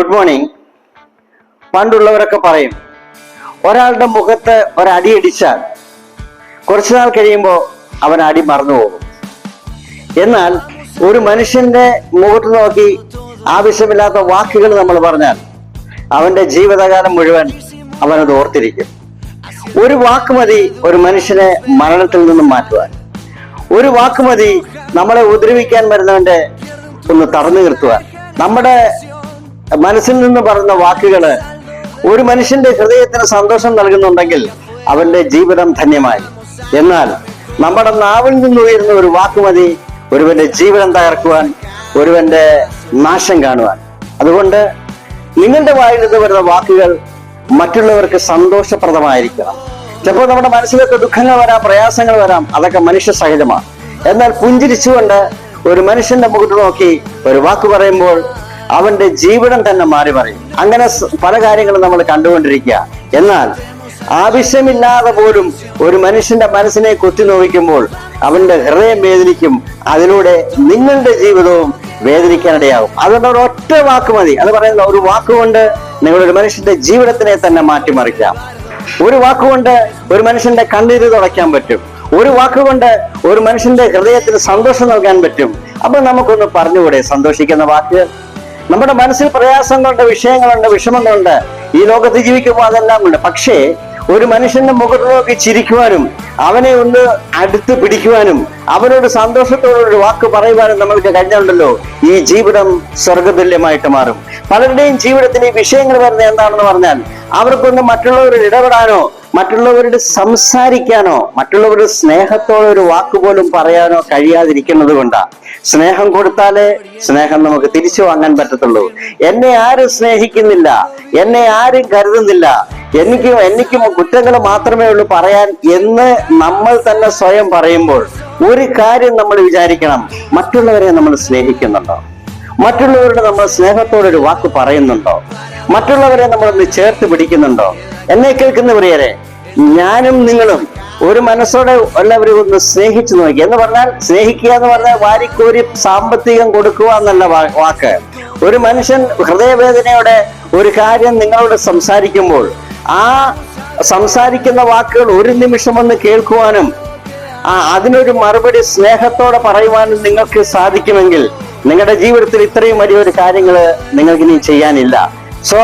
Good morning പണ്ടുള്ളവരൊക്കെ പറയും ഒരാളുടെ മുഖത്ത് ഒരടി അടിച്ചാൽ കുറച്ചു നാൾ കഴിയുമ്പോൾ അവൻ അടി മറന്നു പോകും. എന്നാൽ ഒരു മനുഷ്യന്റെ മുഖത്ത് നോക്കി ആവശ്യമില്ലാത്ത വാക്കുകൾ നമ്മൾ പറഞ്ഞാൽ അവന്റെ ജീവിതകാലം മുഴുവൻ അവനത് ഓർത്തിരിക്കും. ഒരു വാക്ക് മതി ഒരു മനുഷ്യനെ മരണത്തിൽ നിന്നും മാറ്റുവാൻ. ഒരു വാക്ക് മതി നമ്മളെ ഉപദ്രവിക്കാൻ വരുന്നവന്റെ ഒന്ന് തടഞ്ഞു നിർത്തുവാൻ. നമ്മുടെ മനസ്സിൽ നിന്ന് പറയുന്ന വാക്കുകൾ ഒരു മനുഷ്യന്റെ ഹൃദയത്തിന് സന്തോഷം നൽകുന്നുണ്ടെങ്കിൽ അവന്റെ ജീവിതം ധന്യമായി. എന്നാൽ നമ്മുടെ നാവിൽ നിന്ന് ഉയരുന്ന ഒരു വാക്ക് മതി ഒരുവന്റെ ജീവിതം തകർക്കുവാൻ ഒരുവന്റെ നാശം കാണുവാൻ. അതുകൊണ്ട് നിങ്ങളുടെ വായിൽ നിന്ന് വരുന്ന വാക്കുകൾ മറ്റുള്ളവർക്ക് സന്തോഷപ്രദമായിരിക്കണം. ചിലപ്പോൾ നമ്മുടെ മനസ്സിലൊക്കെ ദുഃഖങ്ങൾ വരാം പ്രയാസങ്ങൾ വരാം അതൊക്കെ മനുഷ്യ സഹജമാണ് എന്നാൽ പുഞ്ചിരിച്ചുകൊണ്ട് ഒരു മനുഷ്യന്റെ മുഖത്ത് നോക്കി ഒരു വാക്ക് പറയുമ്പോൾ അവന്റെ ജീവിതം തന്നെ മാറി പറയും അങ്ങനെ പല കാര്യങ്ങളും നമ്മൾ കണ്ടുകൊണ്ടിരിക്കുക. എന്നാൽ ആവശ്യമില്ലാതെ പോലും ഒരു മനുഷ്യന്റെ മനസ്സിനെ കുത്തി നോവിക്കുമ്പോൾ അവന്റെ ഹൃദയം വേദനിക്കും. അതിലൂടെ നിങ്ങളുടെ ജീവിതവും വേദനിക്കാനിടയാകും. അതുകൊണ്ട് ഒരു ഒറ്റ വാക്ക് മതി. അത് പറയുന്ന ഒരു വാക്കുകൊണ്ട് നിങ്ങളൊരു മനുഷ്യന്റെ ജീവിതത്തിനെ തന്നെ മാറ്റിമറിക്കാം ഒരു വാക്കുകൊണ്ട് ഒരു മനുഷ്യന്റെ കണ്ണീര് തുടയ്ക്കാൻ പറ്റും. ഒരു വാക്കുകൊണ്ട് ഒരു മനുഷ്യന്റെ ഹൃദയത്തിന് സന്തോഷം നൽകാൻ പറ്റും. അപ്പൊ നമുക്കൊന്ന് പറഞ്ഞുകൂടെ? സന്തോഷിക്കുന്ന വാക്കുകൾ നമ്മുടെ മനസ്സിൽ പ്രയാസങ്ങളുണ്ട് വിഷയങ്ങളുണ്ട് വിഷമങ്ങളുണ്ട്. ഈ ലോകത്ത് ജീവിക്കുമ്പോൾ അതെല്ലാം ഉണ്ട്. പക്ഷേ ഒരു മനുഷ്യന്റെ മുഖത്ത് നോക്കി ചിരിക്കുവാനും അവനെ ഒന്ന് അടുത്ത് പിടിക്കുവാനും അവനോട് സന്തോഷത്തോടെ ഒരു വാക്ക് പറയുവാനും നമ്മൾക്ക് കഴിഞ്ഞുണ്ടല്ലോ. ഈ ജീവിതം സ്വർഗതുല്യമായിട്ട് മാറും. പലരുടെയും ജീവിതത്തിന് ഈ വിഷയങ്ങൾ വരുന്നത് എന്താണെന്ന് പറഞ്ഞാൽ അവർക്കൊന്ന് മറ്റുള്ളവരോട് ഇടപെടാനോ മറ്റുള്ളവരോട് സംസാരിക്കാനോ മറ്റുള്ളവരുടെ സ്നേഹത്തോടെ ഒരു വാക്ക് പോലും പറയാനോ കഴിയാതിരിക്കുന്നത് കൊണ്ടാ. സ്നേഹം കൊടുത്താലേ സ്നേഹം നമുക്ക് തിരിച്ചു വാങ്ങാൻ പറ്റത്തുള്ളൂ. എന്നെ ആരും സ്നേഹിക്കുന്നില്ല. എന്നെ ആരും കരുതുന്നില്ല. എനിക്കും എനിക്കും കുറ്റങ്ങൾ മാത്രമേ ഉള്ളൂ പറയാൻ എന്ന് നമ്മൾ തന്നെ സ്വയം പറയുമ്പോൾ ഒരു കാര്യം നമ്മൾ വിചാരിക്കണം. മറ്റുള്ളവരെ നമ്മൾ സ്നേഹിക്കുന്നുണ്ടോ? മറ്റുള്ളവരുടെ നമ്മൾ സ്നേഹത്തോടൊരു വാക്ക് പറയുന്നുണ്ടോ? മറ്റുള്ളവരെ നമ്മളൊന്ന് ചേർത്ത് പിടിക്കുന്നുണ്ടോ? എന്നെ കേൾക്കുന്ന പ്രിയരെ ഞാനും നിങ്ങളും ഒരു മനസ്സോടെ എല്ലാവരും ഒന്ന് സ്നേഹിച്ചു നോക്കി. എന്ന് പറഞ്ഞാൽ സ്നേഹിക്കുക എന്ന് പറഞ്ഞാൽ വാരിക്കോരി സാമ്പത്തികം കൊടുക്കുക എന്നുള്ള വാക്ക്. ഒരു മനുഷ്യൻ ഹൃദയവേദനയോടെ ഒരു കാര്യം നിങ്ങളോട് സംസാരിക്കുമ്പോൾ ആ സംസാരിക്കുന്ന വാക്കുകൾ ഒരു നിമിഷം ഒന്ന് കേൾക്കുവാനും ആ അതിനൊരു മറുപടി സ്നേഹത്തോടെ പറയുവാനും നിങ്ങൾക്ക് സാധിക്കുമെങ്കിൽ നിങ്ങളുടെ ജീവിതത്തിൽ ഇത്രയും വലിയൊരു കാര്യങ്ങൾ നിങ്ങൾക്ക് ഇനി ചെയ്യാനില്ല. സോ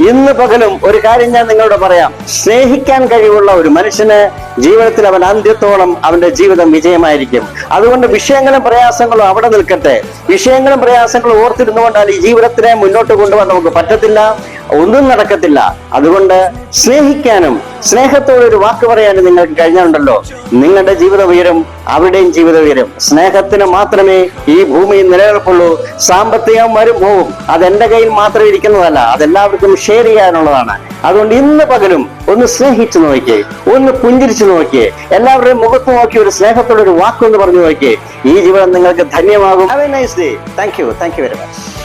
ഇന്ന് പകലും ഒരു കാര്യം ഞാൻ നിങ്ങളോട് പറയാം. സ്നേഹിക്കാൻ കഴിവുള്ള ഒരു മനുഷ്യന് ജീവിതത്തിൽ അവൻ അന്ത്യത്തോളം അവന്റെ ജീവിതം വിജയമായിരിക്കും. അതുകൊണ്ട് വിഷയങ്ങളും പ്രയാസങ്ങളും അവിടെ നിൽക്കട്ടെ. വിഷയങ്ങളും പ്രയാസങ്ങളും ഓർത്തിരുന്നുകൊണ്ടാണ് ഈ ജീവിതത്തിനെ മുന്നോട്ട് കൊണ്ടുപോകാൻ നമുക്ക് പറ്റത്തില്ല. ഒന്നും നടക്കത്തില്ല. അതുകൊണ്ട് സ്നേഹിക്കാനും സ്നേഹത്തോടെ ഒരു വാക്ക് പറയാനും നിങ്ങൾക്ക് കഴിഞ്ഞുണ്ടല്ലോ നിങ്ങളുടെ ജീവിത ഉയരും അവിടെയും ജീവിത ഉയരും. സ്നേഹത്തിന് മാത്രമേ ഈ ഭൂമിയിൽ നിലനിൽപ്പുള്ളൂ. സാമ്പത്തികം വരും പോവും. അത് എന്റെ കയ്യിൽ മാത്രം ഇരിക്കുന്നതല്ല അതെല്ലാവർക്കും ഷെയർ ചെയ്യാനുള്ളതാണ്. അതുകൊണ്ട് ഇന്ന് പകലും ഒന്ന് സ്നേഹിച്ചു നോക്കിയേ ഒന്ന് പുഞ്ചിരിച്ചു നോക്കിയേ എല്ലാവരുടെയും മുഖത്ത് നോക്കി ഒരു സ്നേഹത്തോടെ ഒരു വാക്കൊന്ന് പറഞ്ഞു നോക്കിയേ. ഈ ജീവിതം നിങ്ങൾക്ക് ധന്യമാകും. Have a nice day thank you thank you very much